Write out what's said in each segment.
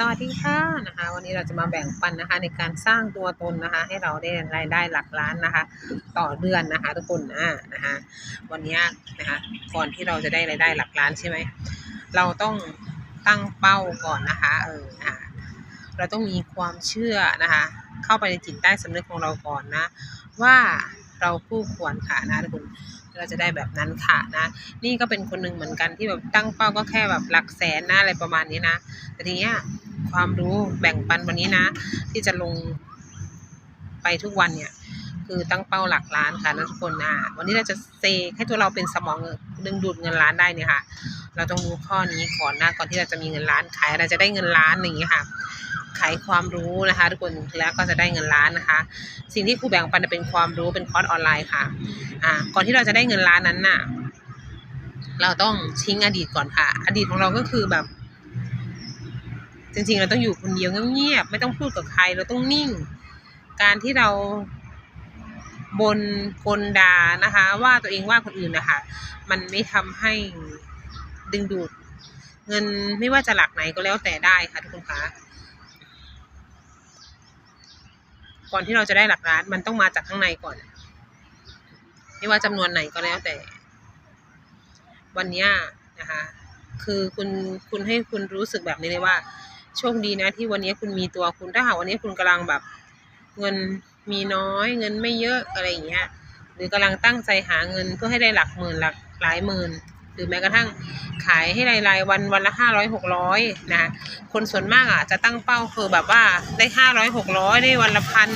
สวัสดีค่ะนะคะ วันนี้เราจะมาแบ่งปันนะคะ ในการสร้างตัวตนนะคะ ให้เราได้รายได้หลักล้านนะคะ ต่อเดือนนะคะทุกคนอ่านะคะ วันนี้นะคะก่อนที่เราจะได้รายได้หลักล้านใช่ไหมเราต้องตั้งเป้าก่อนนะคะเออนะคะเราต้องมีความเชื่อนะคะ เข้าไปในจิตใต้สำนึกของเราก่อนนะ ว่าเราคู่ควรค่ะนะทุกคน เราจะได้แบบนั้นค่ะนะ นี่ก็เป็นคนหนึ่งเหมือนกันที่แบบตั้งเป้าก็แค่แบบหลักแสนนะอะไรประมาณนี้นะแต่ทีเนี้ยความรู้แบ่งปันวันนี้นะ ที่จะลงไปทุกวันเนี่ย คือตั้งเป้าหลักล้านค่ะนะทุกคนนะวันนี้เราจะเซให้ตัวเราเป็นสมองดึงดูดเงินล้านได้เนี่ยค่ะ เราต้องรู้ข้อนี้ก่อนนะก่อนที่เราจะมีเงินล้านขายเราจะได้เงินล้านอย่างนี้ยค่ะขายความรู้นะคะ ทุกคนแล้วก็จะได้เงินล้านนะคะ สิ่งที่ครูแบ่งปันเป็นความรู้เป็นคอร์สออนไลน์ค่ะอ่าก่อนที่เราจะได้เงินล้านนั้นน่ะ เราต้องทิ้งอดีตก่อนค่ะ อดีตของเราก็คือแบบ จริงๆเราต้องอยู่คนเดียวเงียบๆไม่ต้องพูดกับใครเราต้องนิ่ง การที่เรา บนกลดานะคะ ว่าตัวเองว่าคนอื่นนะคะมันไม่ทำให้ดึงดูด เงินไม่ว่าจะหลักไหนก็แล้วแต่ได้ค่ะทุกคนคะก่อนที่เราจะได้หลักล้าน มันต้องมาจากข้างในก่อน ไม่ว่าจำนวนไหนก็แล้วแต่ วันนี้นะคะ คือคุณคุณให้คุณรู้สึกแบบนี้เลยว่าโชคดีนะที่วันนี้คุณมีตัวคุณถ้าหากวันนี้คุณกำลังแบบเงิน มีน้อยเงินไม่เยอะอะไรอย่างเงี้ยหรือกำลังตั้งใจหาเงินเพื่อให้ได้หลักหมื่นหลักหลายหมื่น หรือแม้กระทั่งขายให้รายรายวันวันละห้าร้อยหกร้อยนะคนส่วนมากอะจะตั้งเป้าคือแบบว่าได้ห้าร้อยหกร้อยได้วันละพัน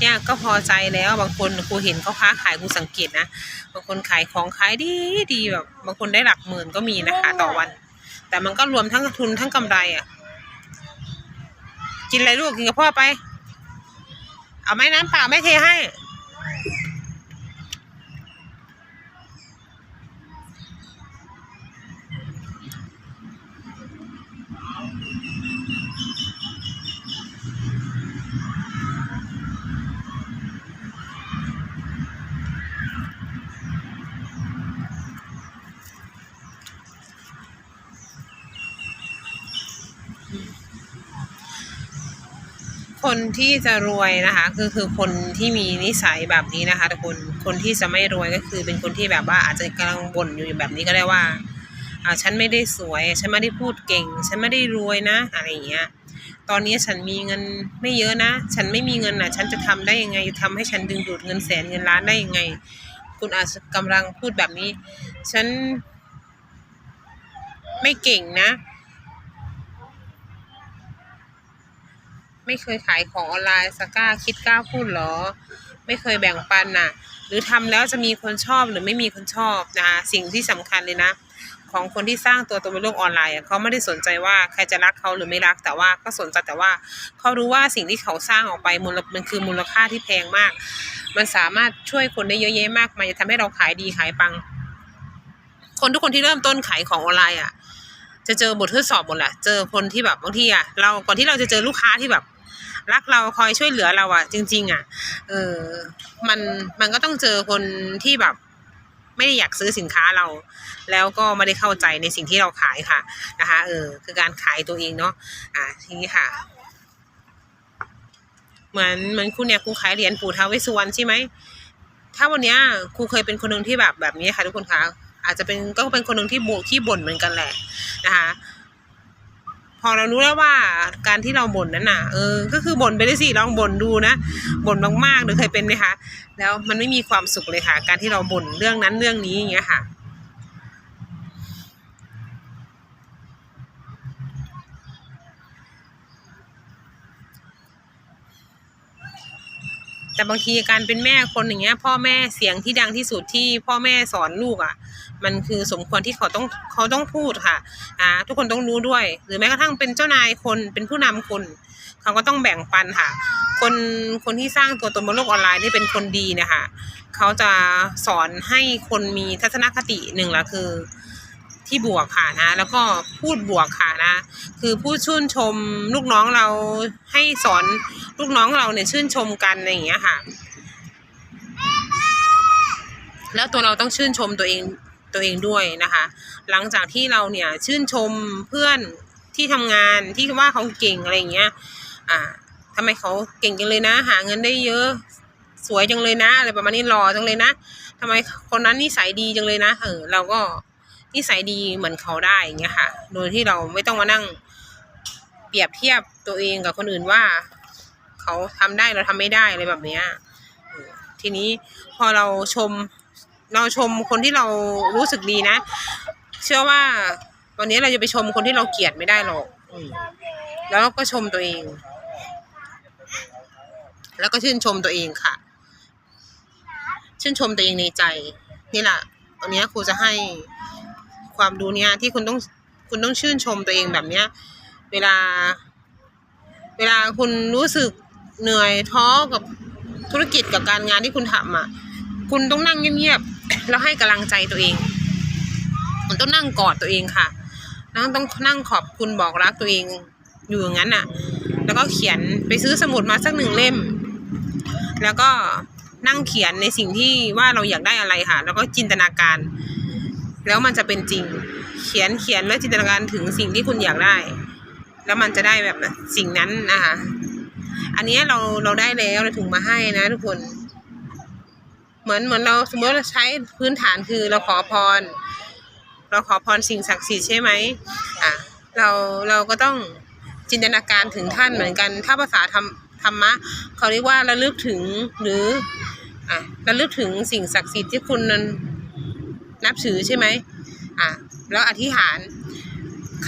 เนี่ยก็พอใจแล้วบางคนกูเห็นเขาค้าขายกูสังเกตนะบางคนขายของขายดีดีแบบบางคนได้หลักหมื่นก็มีนะคะ ต่อวัน แต่มันก็รวมทั้งทุนทั้งกำไรอะกินอะไรลูกกินกับพ่อไป เอาไหมน้ำเปล่าไม่เทให้ คนที่จะรวยนะคะคือคือคนที่มีนิสัยแบบนี้นะคะทุกคนคนที่จะไม่รวยก็คือเป็นคนที่แบบว่าอาจจะกำลังบ่นอยู่แบบนี้ก็ได้ว่าอ่าฉันไม่ได้สวย ฉันไม่ได้พูดเก่ง ฉันไม่ได้รวยนะอะไรอย่างเงี้ยตอนนี้ฉันมีเงินไม่เยอะนะ ฉันไม่มีเงินอะ ฉันจะทำได้ยังไงทำให้ฉันดึงดูดเงินแสนเงินล้านได้ยังไง คุณอาจจะกำลังพูดแบบนี้ ฉันไม่เก่งนะ ไม่เคยขายของออนไลน์สักกล้าคิดกล้าพูดเหรอ ไม่เคยแบ่งปันน่ะ หรือทำแล้วจะมีคนชอบหรือไม่มีคนชอบนะคะสิ่งที่สำคัญเลยนะ ของคนที่สร้างตัวตนบนโลกออนไลน์เขาไม่ได้สนใจว่าใครจะรักเขาหรือไม่รักแต่ว่าก็สนใจแต่ว่าเขารู้ว่าสิ่งที่เขาสร้างออกไปมูลมันคือมูลค่าที่แพงมาก มันสามารถช่วยคนได้เยอะแยะมากมายจะทำให้เราขายดีขายปัง คนทุกคนที่เริ่มต้นขายของออนไลน์อะ จะเจอบททดสอบหมดแหละ เจอคนที่แบบบางทีอะเราก่อนที่เราจะเจอลูกค้าที่แบบ รักเราคอยช่วยเหลือเราอะ จริง ๆ อะ เออมันมันก็ต้องเจอคนที่แบบ ไม่ได้อยากซื้อสินค้าเรา แล้วก็ไม่ได้เข้าใจในสิ่งที่เราขายค่ะนะคะ เออ คือการขายตัวเองเนาะอ่าทีนี้ค่ะ เหมือนเหมือนคุณเนี่ยครูขายเหรียญปู่ท้าวเวสสุวรรณใช่ไหมถ้าวันเนี้ยครูเคยเป็นคนหนึ่งที่แบบแบบนี้ค่ะทุกคนคะ อาจจะเป็นก็เป็นคนหนึ่งที่บ่นที่บ่นเหมือนกันแหละนะคะพอเรารู้แล้วว่าการที่เราบ่นนั้นน่ะเออก็คือบ่นไปได้สิลองบ่นดูนะบ่นมากๆหรือเคยเป็นไหมคะแล้วมันไม่มีความสุขเลยค่ะ การที่เราบ่นเรื่องนั้นเรื่องนี้อย่างเงี้ยค่ะแต่บางทีการเป็นแม่คนอย่างเงี้ย พ่อแม่เสียงที่ดังที่สุดที่พ่อแม่สอนลูกอะ มันคือสมควรที่เขาต้องเขาต้องพูดค่ะอ่าทุกคนต้องรู้ด้วย หรือแม้กระทั่งเป็นเจ้านายคนเป็นผู้นำคนเขาก็ต้องแบ่งปันค่ะ คนคนที่สร้างตัวตนบนโลกออนไลน์ที่เป็นคนดีเนะคะเขาจะสอนให้คนมีทัศนคติหนึ่งละคือที่บวกค่ะนะ แล้วก็พูดบวกค่ะนะ คือพูดชื่นชมลูกน้องเราให้สอนลูกน้องเราเนี่ยชื่นชมกันอะไรอย่างเงี้ยค่ะ แล้วตัวเราต้องชื่นชมตัวเอง ตัวเองด้วยนะคะ หลังจากที่เราเนี่ยชื่นชมเพื่อนที่ทำงานที่ว่าเขาเก่งอะไรอย่างเงี้ย อ่าทำไมเขาเก่งจังเลยนะ หาเงินได้เยอะ สวยจังเลยนะอะไรประมาณนี้หล่อจังเลยนะทำไมคนนั้นนิสัยดีจังเลยนะ เออ เราก็นิสัยดีเหมือนเขาได้อย่างเงี้ยค่ะ โดยที่เราไม่ต้องมานั่งเปรียบเทียบตัวเองกับคนอื่นว่า เขาทำได้เราทำไม่ได้อะไรแบบเนี้ยทีนี้พอเราชม เราชมคนที่เรารู้สึกดีนะ เชื่อว่าวันนี้เราจะไปชมคนที่เราเกลียดไม่ได้หรอกแล้วก็ชมตัวเอง แล้วก็ชื่นชมตัวเองค่ะ ชื่นชมตัวเองในใจ นี่แหละวันนี้ครูจะให้ความรู้เนี่ยที่คุณต้องคุณต้องชื่นชมตัวเองแบบเนี้ย เวลา เวลาคุณรู้สึกเหนื่อยท้อกับธุรกิจกับการงานที่คุณทำอะ คุณต้องนั่งเงียบ แล้วให้กำลังใจตัวเองคุณต้องนั่งกอดตัวเองค่ะนั่งต้องนั่งขอบคุณบอกรักตัวเองอยู่อย่างนั้นอะ แล้วก็เขียนไปซื้อสมุดมาสักหนึ่งเล่ม แล้วก็นั่งเขียนในสิ่งที่ว่าเราอยากได้อะไรค่ะ แล้วก็จินตนาการ แล้วมันจะเป็นจริง เขียนเขียนแล้วจินตนาการถึงสิ่งที่คุณอยากได้ แล้วมันจะได้แบบสิ่งนั้นนะคะ อันนี้เราเราได้แล้วเราถึงมาให้นะทุกคน เหมือนเหมือนเราสมมติเราใช้พื้นฐานคือเราขอพร เราขอพรสิ่งศักดิ์สิทธิ์ใช่ไหมอะเราเราก็ต้องจินตนาการถึงท่านเหมือนกัน ถ้าภาษาธรรมธรรมะเขาเรียกว่าระลึกถึงหรืออะระลึกถึงสิ่งศักดิ์สิทธิ์ที่คุณนั้นนับถือใช่ไหมอะแล้วอธิษฐาน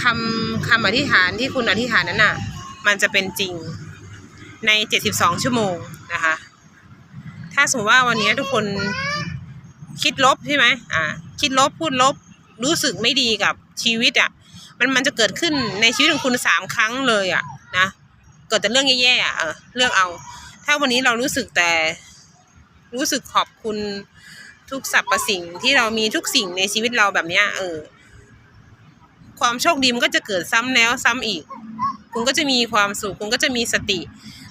คำคำอธิษฐานที่คุณอธิษฐานนั้นน่ะ มันจะเป็นจริงใน 72 ชั่วโมงนะคะ สมมติว่าวันนี้ทุกคนคิดลบใช่ไหมอ่า คิดลบพูดลบ รู้สึกไม่ดีกับชีวิตอะ มันมันจะเกิดขึ้นในชีวิตของคุณสามครั้งเลยอะนะเกิดแต่เรื่องแย่ๆอะเลือกเอา ถ้าวันนี้เรารู้สึกแต่รู้สึกขอบคุณทุกสรรพสิ่งที่เรามีทุกสิ่งในชีวิตเราแบบเนี้ยเออ ความโชคดีมันก็จะเกิดซ้ำแล้วซ้ำอีก คุณก็จะมีความสุขคุณก็จะมีสติ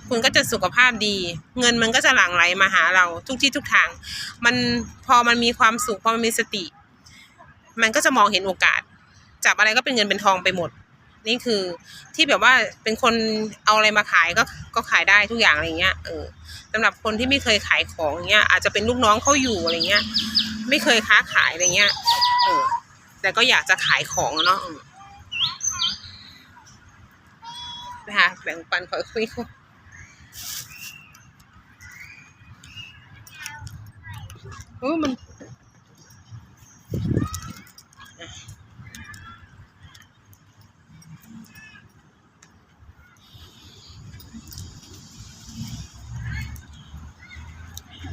คุณก็จะสุขภาพดี เงินมันก็จะหลั่งไหลมาหาเราทุกที่ทุกทาง มันพอมันมีความสุขพอมันมีสติ มันก็จะมองเห็นโอกาส จับอะไรก็เป็นเงินเป็นทองไปหมด นี่คือที่แบบว่าเป็นคนเอาอะไรมาขายก็ก็ขายได้ทุกอย่างอะไรเงี้ยเออสำหรับคนที่ไม่เคยขายของเงี้ย อาจจะเป็นลูกน้องเขาอยู่อะไรเงี้ย ไม่เคยค้าขายอะไรเงี้ยเออแต่ก็อยากจะขายของเนาะนะคะแบ่งปันขอคุยเขาโอ้มัน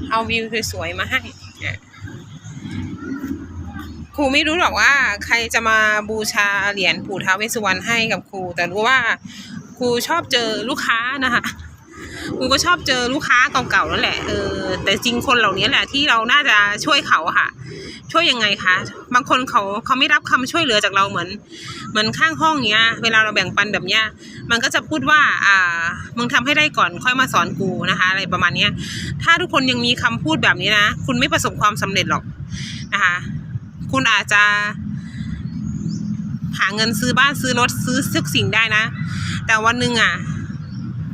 เอาวิวสวยๆมาให้ ครูไม่รู้หรอกว่า ใครจะมาบูชาเหรียญปู่ท้าเวสสุวรรณให้กับครู แต่รู้ว่าครูชอบเจอลูกค้านะคะ ครูก็ชอบเจอลูกค้าเก่าๆนั่นแหละเออแต่จริงคนเหล่านี้แหละที่เราน่าจะช่วยเขาค่ะ ช่วยยังไงคะบางคนเขาเขาไม่รับคำช่วยเหลือจากเราเหมือน เหมือนข้างห้องเนี้ย เวลาเราแบ่งปันแบบเนี้ย มันก็จะพูดว่า อ่ามึงทำให้ได้ก่อนค่อยมาสอนกูนะคะ อะไรประมาณเนี้ย ถ้าทุกคนยังมีคำพูดแบบนี้นะคุณไม่ประสบความสำเร็จหรอกนะคะ คุณอาจจะหาเงินซื้อบ้านซื้อรถซื้อทุกสิ่งได้นะ แต่วันหนึ่งอะ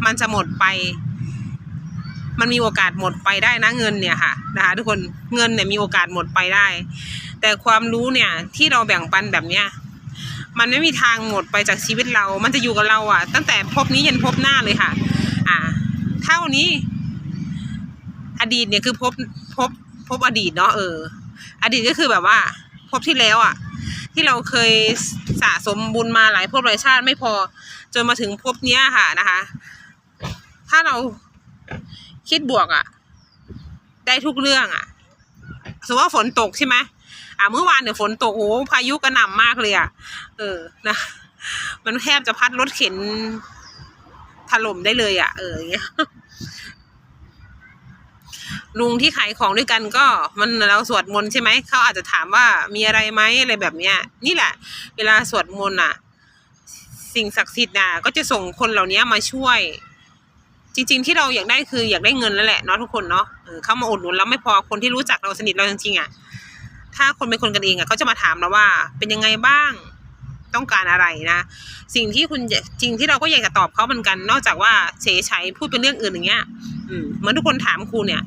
มันจะหมดไป มันมีโอกาสหมดไปได้นะเงินเนี่ยค่ะนะคะทุกคนเงินเนี่ยมีโอกาสหมดไปได้ แต่ความรู้เนี่ยที่เราแบ่งปันแบบเนี้ยมันไม่มีทางหมดไปจากชีวิตเรา มันจะอยู่กับเราอะ ตั้งแต่ภพนี้ยันภพหน้าเลยค่ะ อ่า เท่านี้ อดีตเนี่ยคือภพภพภพอดีตเนาะเออ อดีตก็คือแบบว่าภพที่แล้วอะ ที่เราเคยสะสมบุญมาหลายภพหลายชาติไม่พอ จนมาถึงภพเนี้ยค่ะนะคะ ถ้าเรา คิดบวกอะ ได้ทุกเรื่องอะสมมติว่าฝนตกใช่ไหมอ่าเมื่อวานเนี่ยฝนตกโอ้โหพายุกระหน่ำมากเลยอะ เออนะมันแทบจะพัดรถเข็นถล่มได้เลยอะ เอออย่างเงี้ยลุงที่ขายของด้วยกันก็มันเราสวดมนต์ใช่ไหมเขาอาจจะถามว่ามีอะไรไหมอะไรแบบเนี้ย นี่แหละ เวลาสวดมนต์อะ สิ่งศักดิ์สิทธิ์น่ะ ก็จะส่งคนเหล่านี้มาช่วย จริง ๆ ที่เราอยากได้คืออยากได้เงินแล้วแหละเนาะทุกคนเนาะเข้ามาอุดหนุนแล้วไม่พอคนที่รู้จักเราสนิทเราจริงๆอะถ้าคนเป็นคนกันเองอะเขาจะมาถามเราว่า เป็นยังไงบ้างต้องการอะไรนะ สิ่งที่คุณจริงที่เราก็อยากจะตอบเขาเหมือนกัน นอกจากว่าเฉยใช้พูดเป็นเรื่องอื่นอย่างเงี้ยเหมือนทุกคนถามครูเนี่ย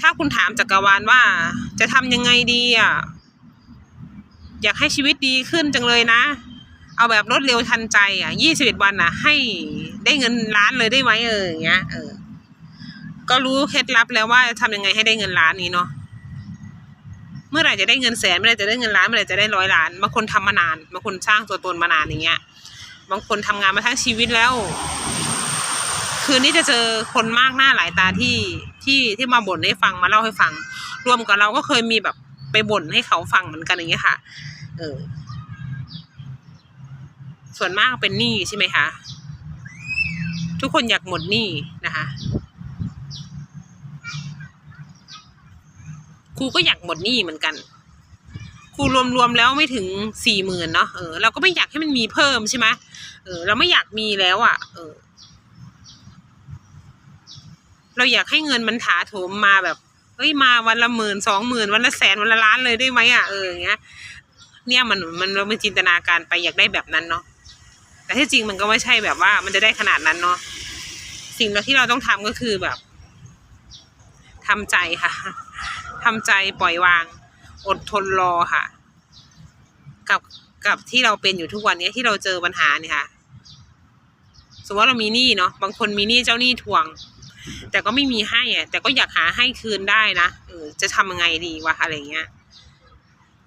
ถ้าคุณถามจักรวาลว่า จะทำยังไงดีอะอยากให้ชีวิตดีขึ้นจังเลยนะ เอาแบบรวดเร็วทันใจอะยี่สิบเอ็ดวันอะ ให้ได้เงินล้านเลยได้ไหมเอออย่างเงี้ยเออ ก็รู้เคล็ดลับแล้วว่าทำยังไงให้ได้เงินล้านนี้เนาะเมื่อไหร่จะได้เงินแสนเมื่อไหร่จะได้เงินล้านเมื่อไหร่จะได้ร้อยล้านบางคนทำมานานบางคนสร้างตัวตนมานานอย่างเงี้ย บางคนทำงานมาทั้งชีวิตแล้ว คืนนี้จะเจอคนมากหน้าหลายตาที่ที่ที่มาบ่นให้ฟังมาเล่าให้ฟัง รวมกับเราก็เคยมีแบบไปบ่นให้เขาฟังเหมือนกันอย่างเงี้ยค่ะ เออ ส่วนมากเป็นหนี้ใช่ไหมคะทุกคนอยากหมดหนี้นะคะครูก็อยากหมดหนี้เหมือนกันครูรวมๆแล้วไม่ถึงสี่หมื่นเนาะเออเราก็ไม่อยากให้มันมีเพิ่มใช่ไหมเออเราไม่อยากมีแล้วอะ่ะ เออ เราอยากให้เงินมันถาโถมมาแบบเฮ้ยมาวันละหมื่นสองหมื่นวันละแสนวันละล้านเลยได้ไหมอะ่ะเอออย่างเงี้ย เนี่ยมันมันเราไม่จินตนาการไปอยากได้แบบนั้นเนาะ แต่ที่จริงมันก็ไม่ใช่แบบว่า มันจะได้ขนาดนั้นเนาะสิ่งที่เราต้องทำก็คือแบบทำใจค่ะทำใจปล่อยวาง อดทนรอค่ะ กับกับที่เราเป็นอยู่ทุกวันนี้ที่เราเจอปัญหาเนี่ยค่ะสมมติว่าเรามีหนี้เนาะบางคนมีหนี้เจ้าหนี้ทวง แต่ก็ไม่มีให้อะแต่ก็อยากหาให้คืนได้นะเออจะทำยังไงดีวะอะไรเงี้ย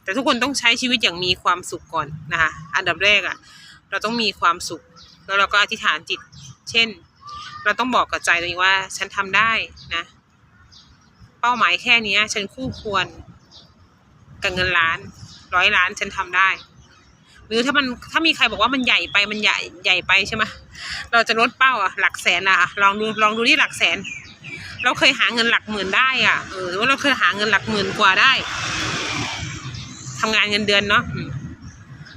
แต่ทุกคนต้องใช้ชีวิตอย่างมีความสุขก่อนนะคะอันดับแรกอะ เราต้องมีความสุข แล้วเราก็อธิษฐานจิต เช่น เราต้องบอกกับใจตัวเองว่า ฉันทำได้นะ เป้าหมายแค่นี้ฉันคู่ควรกับเงินล้านร้อยล้านฉันทำได้ หรือถ้ามันถ้ามีใครบอกว่ามันใหญ่ไปมันใหญ่ใหญ่ไปใช่ไหมเราจะลดเป้าอะหลักแสนอะลองดูลองดูที่หลักแสน เราเคยหาเงินหลักหมื่นได้อะเออหรือว่าเราเคยหาเงินหลักหมื่นกว่าได้ทำงานเงินเดือนเนาะ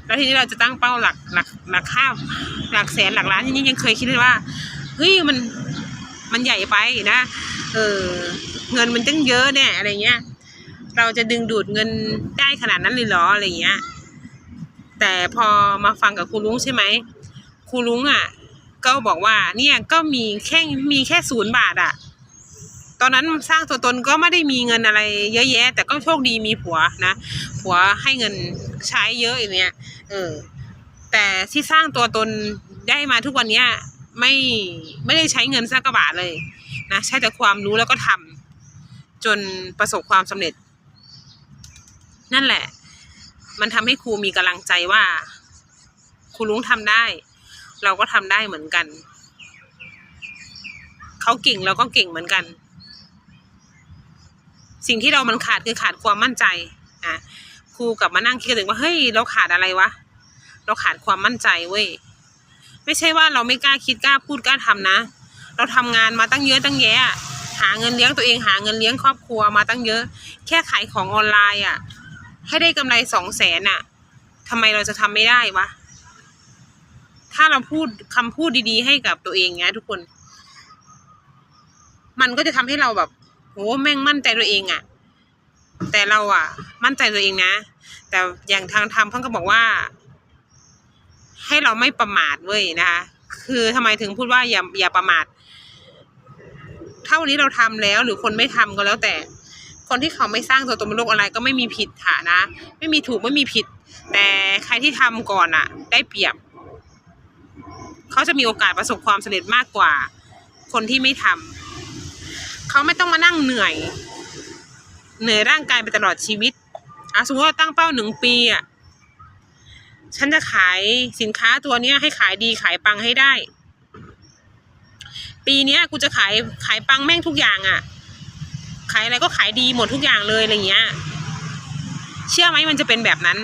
แล้วทีนี้เราจะตั้งเป้าหลักหลักหลักค่าหลักแสนหลักล้านนี่ยังเคยคิดเลยว่าเฮ้ยมันมันใหญ่ไปนะเออเงินมันตั้งเยอะเนี่ยอะไรเงี้ย เราจะดึงดูดเงินได้ขนาดนั้นเลยเหรออะไรเงี้ย แต่พอมาฟังกับครูลุงใช่ไหมครูลุงอะ ก็บอกว่าเนี่ยก็มีแค่มีแค่ศูนย์บาทอะ ตอนนั้นสร้างตัวตนก็ไม่ได้มีเงินอะไร เยอะแยะ แต่ก็โชคดีมีผัวนะผัวให้เงินใช้เยอะอย่างเนี้ยเออ แต่ที่สร้างตัวตนได้มาทุกวันเนี้ยไม่ไม่ได้ใช้เงินสักกระบาทเลยนะใช้แต่ความรู้แล้วก็ทำจนประสบความสำเร็จ นั่นแหละ มันทำให้ครูมีกำลังใจว่าครูลุงทำได้ เราก็ทำได้เหมือนกัน เขาเก่งเราก็เก่งเหมือนกัน สิ่งที่เรามันขาดคือขาดความมั่นใจอะครูกลับมานั่งคิดถึงว่าเฮ้ยเราขาดอะไรวะ เราขาดความมั่นใจเว้ยไม่ใช่ว่าเราไม่กล้าคิดกล้าพูดกล้าทำนะ เราทำงานมาตั้งเยอะตั้งแยะ หาเงินเลี้ยงตัวเองหาเงินเลี้ยงครอบครัวมาตั้งเยอะ แค่ขายของออนไลน์อะ ให้ได้กำไรสองแสนอะทำไมเราจะทำไม่ได้วะถ้าเราพูดคำพูดดีๆ ให้กับตัวเองเนี้ยทุกคน มันก็จะทำให้เราแบบ โหแม่งมั่นใจตัวเองอะ แต่เราอะ มั่นใจตัวเองนะ แต่อย่างทางธรรมท่านก็บอกว่า ให้เราไม่ประมาทเว้ยนะคะคือทำไมถึงพูดว่าอย่าอย่าประมาทถ้านี้เราทำแล้ว หรือคนไม่ทำก็แล้วแต่ คนที่เขาไม่สร้างตัวตนบนโลกออนไลน์ก็ไม่มีผิดค่ะนะ ไม่มีถูกไม่มีผิด แต่ใครที่ทำก่อนอะ ได้เปรียบ เขาจะมีโอกาสประสบความสำเร็จมากกว่า คนที่ไม่ทำ เขาไม่ต้องมานั่งเหนื่อย เหนื่อยร่างกายไปตลอดชีวิตอะสมมติว่าตั้งเป้าหนึ่งปีอะฉันจะขายสินค้าตัวเนี้ยให้ขายดีขายปังให้ได้ ปีเนี้ยกูจะขายขายปังแม่งทุกอย่างอะ ขายอะไรก็ขายดีหมดทุกอย่างเลยอะไรเงี้ย เชื่อไหมมันจะเป็นแบบนั้น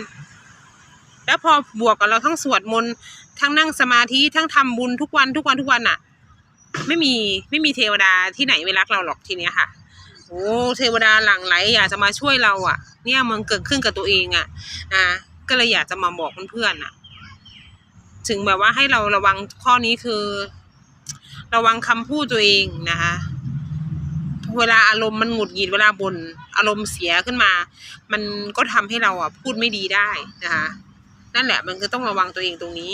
แล้วพอบวกกับเราทั้งสวดมนต์ทั้งนั่งสมาธิทั้งทำบุญทุกวันทุกวันทุกวันอะ ไม่มีไม่มีเทวดาที่ไหนไม่รักเราหรอกทีเนี้ยค่ะ โอ้เทวดาหลั่งไหลอยากจะมาช่วยเราอะ เนี่ยมันเกิดขึ้นกับตัวเองอะอ่าก็เลยอยากจะมาบอกเพื่อนๆอะ ถึงแบบว่าให้เราระวังข้อนี้คือ ระวังคำพูดตัวเองนะคะเวลาอารมณ์มันหงุดหงิดเวลาบน่นอารมณ์เสียขึ้นมา มันก็ทำให้เราอะพูดไม่ดีได้นะคะนั่นแหละมันคือต้องระวังตัวเองตรงนี้